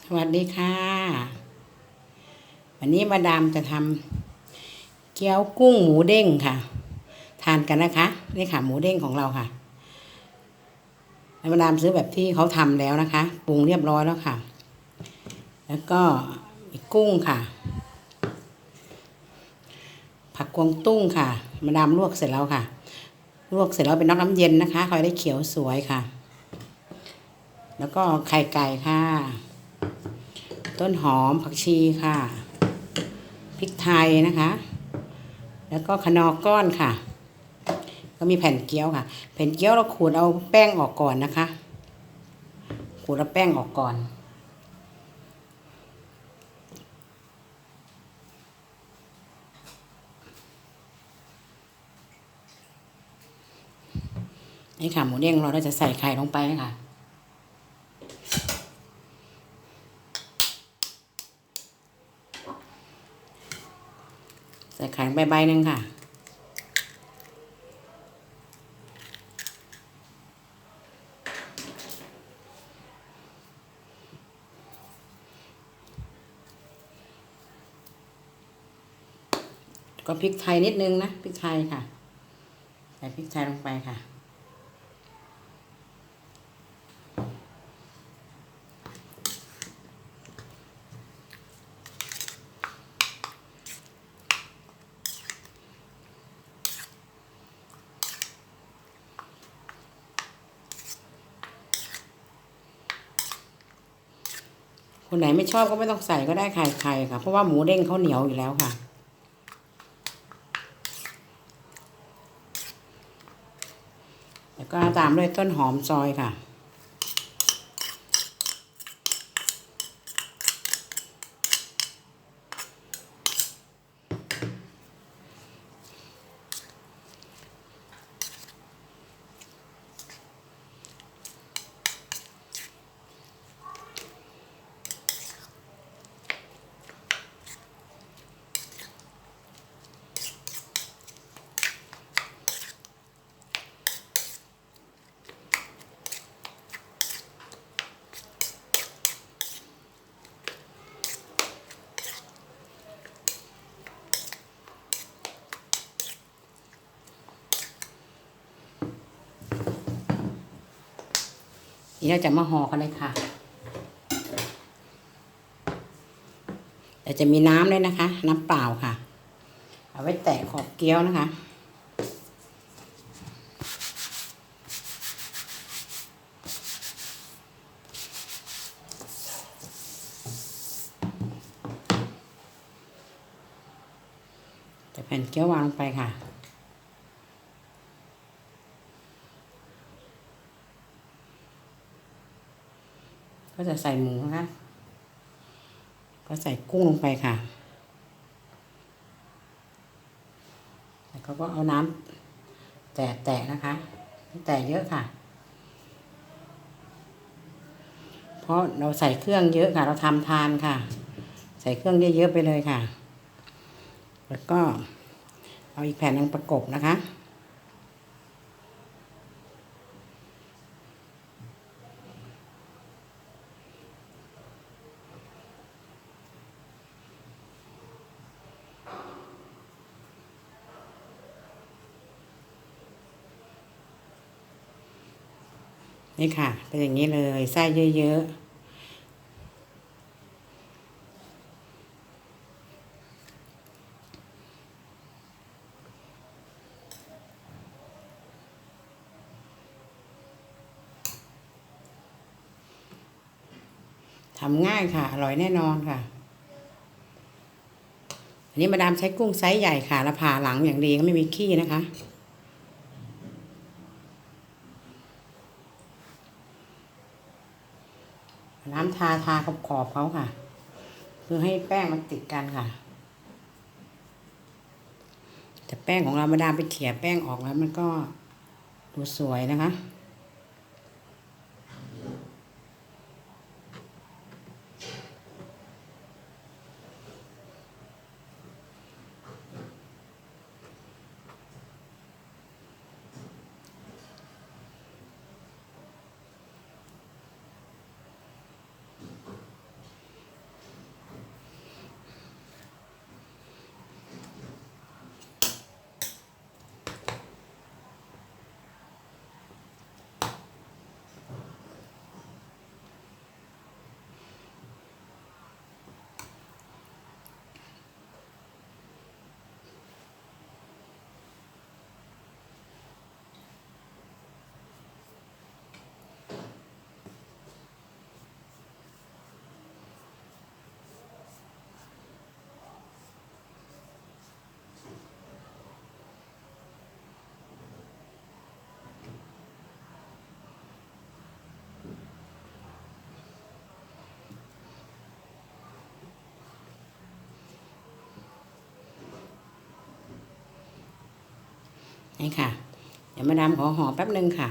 สวัสดีค่ะ วันนี้มาดามจะทำเกี๊ยวกุ้งหมูเด้งค่ะ ทานกันนะคะนี่ค่ะ หมูเด้งของเราค่ะแล้วมาดามซื้อแบบที่เขาทำแล้วนะคะปรุงเรียบร้อยแล้วค่ะ แล้วก็มีกุ้งค่ะ ผักกวางตุ้งค่ะ มาดามลวกเสร็จแล้วค่ะ ลวกเสร็จแล้วเป็นน้ำน้ำเย็นนะคะคอยได้เขียวสวยค่ะ แล้วก็ไข่ไก่ค่ะ ต้นหอมผักชีค่ะพริกไทยนะคะ แล้วก็คนอก้อนค่ะ ก็มีแผ่นเกี๊ยวค่ะ แผ่นเกี๊ยวเราขูดเอาแป้งออกก่อนนะคะขูดเอาแป้งออกก่อนนี่ค่ะหมูเด้งเราเราจะใส่ไข่ลงไปค่ะ ส่ไข่ลงไปใบหนึ่งค่ะ ก็พริกไทยนิดนึงนะพริกไทยค่ะ ใส่พริกไทยลงไปค่ะ คนไหนไม่ชอบก็ไม่ต้องใส่ก็ได้ไข่ไข่ค่ะ เพราะว่าหมูเด้งเขาเหนียวอยู่แล้วค่ะ แล้วก็ตามด้วยต้นหอมซอยค่ะ เราจะมาห่อกันเลยค่ะแต่จะมีน้ำด้วยนะคะ น้ำเปล่าค่ะ เอาไว้แตะขอบเกี๊ยวนะคะจะแผ่นเกี๊ยววางลงไปค่ะ ก็จะใส่หมูนะคะ ก็ใส่กุ้งลงไปค่ะ แล้วก็ก็เอาน้ำแตะๆนะคะแตะเยอะค่ะ เพราะเราใส่เครื่องเยอะค่ะ เราทำทานค่ะ ใส่เครื่องเยอะๆไปเลยค่ะ แล้วก็เอาอีกแผ่นหนึ่งประกบนะคะ นี่ค่ะ เป็นอย่างนี้เลยไส้เยอะๆทำง่ายค่ะ อร่อยแน่นอนค่ะ อันนี้มาดามใช้กุ้งไซส์ใหญ่ค่ะ แล้วผ่าหลังอย่างดีก็ไม่มีขี้นะคะ น้ำทาทาขอบขอบเขาค่ะ คือให้แป้งมันติดกันค่ะ แต่แป้งของเรามาดามไปเขี่ยแป้งออกแล้วมันก็ดูสวยนะคะ นี่ค่ะ เดี๋ยวมาดามขอห่อแป๊บนึงค่ะ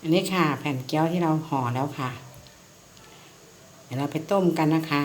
อันนี้ค่ะ แผ่นเกี๊ยวที่เราห่อแล้วค่ะ เดี๋ยวเราไปต้มกันนะคะ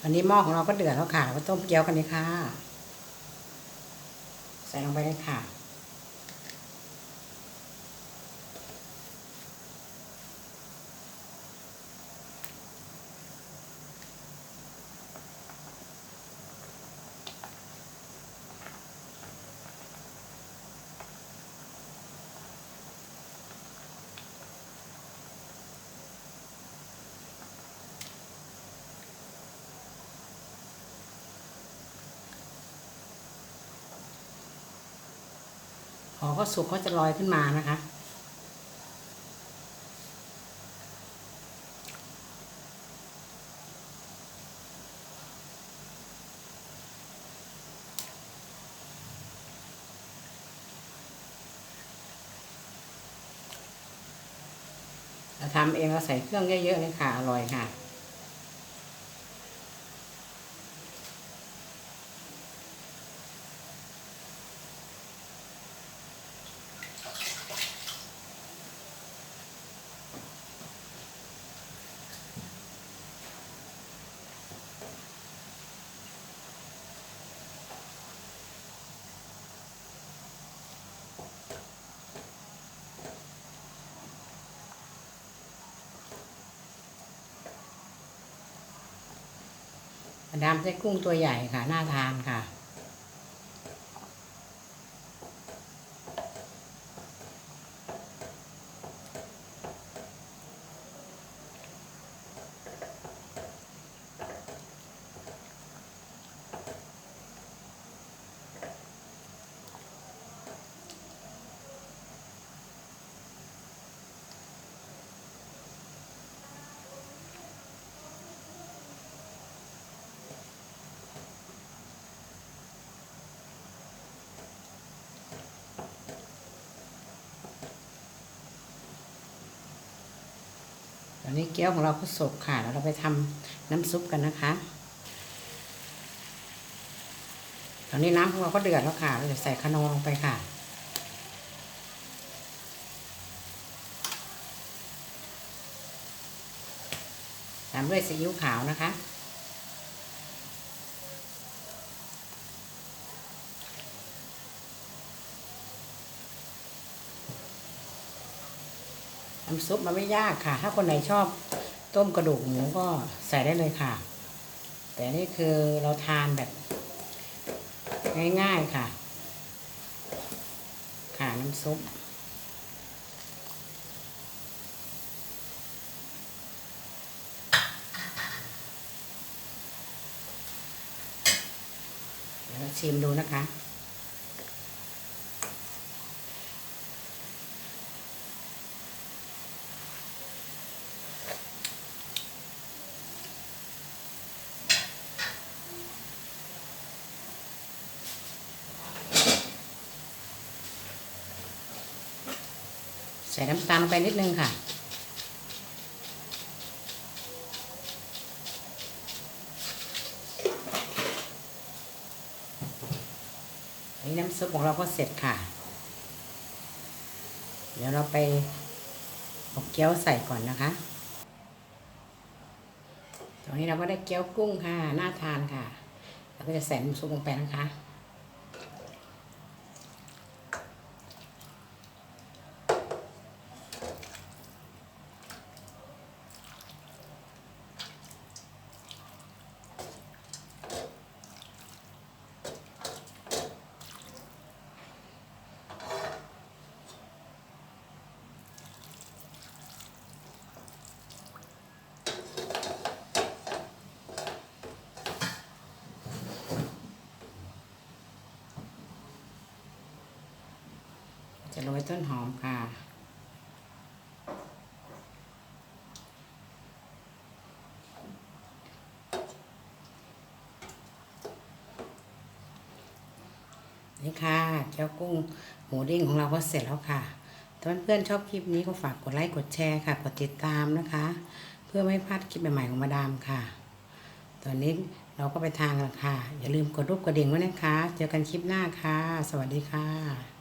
ตอนนี้หม้อของเราก็เดือดแล้วค่ะเราก็ต้มเกี๊ยวกันเลยค่ะ ใส่ลงไปเลยค่ะ พอเขาสุกเขาจะลอยขึ้นมานะคะเราทำเองเราใส่เครื่องเยอะๆเลยค่ะ อร่อยค่ะ ดามไส้กุ้งตัวใหญ่ค่ะ น่าทานค่ะ อนนี้เกี๊ยวของเราก็สุกค่ะแล้วเราไปทำน้ำซุปกันนะคะ ตอนนี้น้ำของเราก็เดือดแล้วค่ะ เราจะใส่ขนมลงไปค่ะ ตามด้วยซีอิ๊วขาวนะคะ น้ำซุปมันไม่ยากค่ะ ถ้าคนไหนชอบต้มกระดูกหมูก็ใส่ได้เลยค่ะ แต่นี่คือเราทานแบบ ง่ายๆค่ะ ค่ะน้ำซุปเดี๋ยวเราชิมดูนะคะ ใส่น้ำตาลลงไปนิดนึงค่ะนนี้น้ำซุปของเราก็เสร็จค่ะ เดี๋ยวเราไปอาเกี๊ยวใส่ก่อนนะคะตอนนี้เราก็ได้เกี๊ยวกุ้งค่ะ น่าทานค่ะ เราก็จะใส่น้ำซุปลงไปนะคะ จะโรยต้นหอมค่ะ นี่ค่ะเจ้ากุ้งหมูเด้งของเราก็เสร็จแล้วค่ะถ้าเพื่อนๆชอบคลิปนี้ก็ฝากกดไลค์กดแชร์ค่ะ กดติดตามนะคะ เพื่อไม่พลาดคลิปใหม่ๆของมาดามค่ะ ตอนนี้เราก็ไปทานกันค่ะ อย่าลืมกดรูปกระดิ่งไว้นะคะ เจอกันคลิปหน้าค่ะ สวัสดีค่ะ